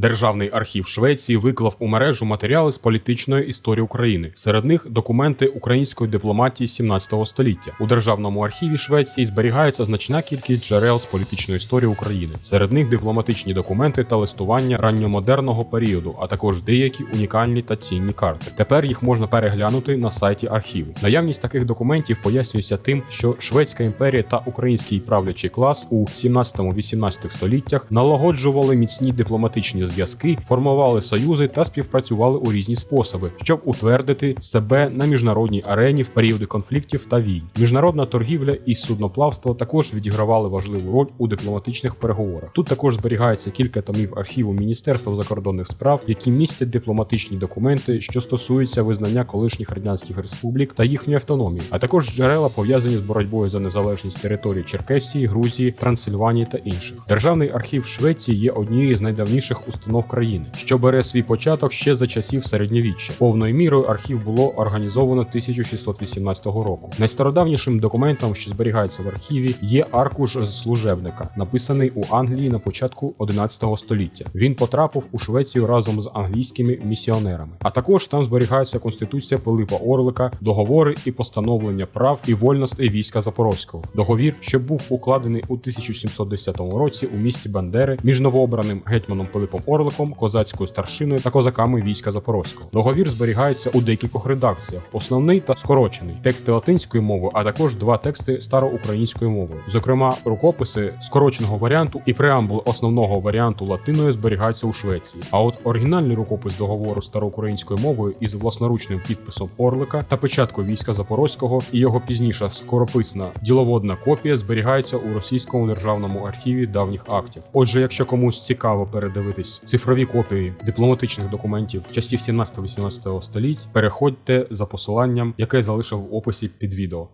Державний архів Швеції виклав у мережу матеріали з політичної історії України. Серед них документи української дипломатії 17 століття. У державному архіві Швеції зберігається значна кількість джерел з політичної історії України. Серед них дипломатичні документи та листування ранньомодерного періоду, а також деякі унікальні та цінні карти. Тепер їх можна переглянути на сайті архіву. Наявність таких документів пояснюється тим, що Шведська імперія та український правлячий клас у 17-18 століттях налагоджували міцні дипломатичні зв'язки, формували союзи та співпрацювали у різні способи, щоб утвердити себе на міжнародній арені в періоди конфліктів та війн. Міжнародна торгівля і судноплавство також відігравали важливу роль у дипломатичних переговорах. Тут також зберігається кілька томів архіву Міністерства закордонних справ, які містять дипломатичні документи, що стосуються визнання колишніх радянських республік та їхньої автономії, а також джерела пов'язані з боротьбою за незалежність території Черкесії, Грузії, Трансильванії та інших. Державний архів Швеції є однією з найдавніших установ країни, що бере свій початок ще за часів середньовіччя. Повною мірою архів було організовано 1618 року. Найстародавнішим документом, що зберігається в архіві, є аркуш з служебника, написаний у Англії на початку 11 століття. Він потрапив у Швецію разом з англійськими місіонерами. А також там зберігається конституція Пилипа Орлика, договори і постановлення прав і вольностей війська Запорозького. Договір, що був укладений у 1710 році у місті Бандери між новообраним гетьманом Пилипом Орликом, козацькою старшиною та козаками війська Запорозького. Договір зберігається у декількох редакціях: основний та скорочений, тексти латинською мовою, а також два тексти староукраїнською мовою. Зокрема, рукописи скороченого варіанту і преамбул основного варіанту латиною зберігаються у Швеції. А от оригінальний рукопис договору староукраїнською мовою із власноручним підписом Орлика та печаткою війська Запорозького і його пізніша скорописна діловодна копія зберігається у російському державному архіві давніх актів. Отже, якщо комусь цікаво передивитись цифрові копії дипломатичних документів часів 17-18 століть, переходьте за посиланням, яке я залишив в описі під відео.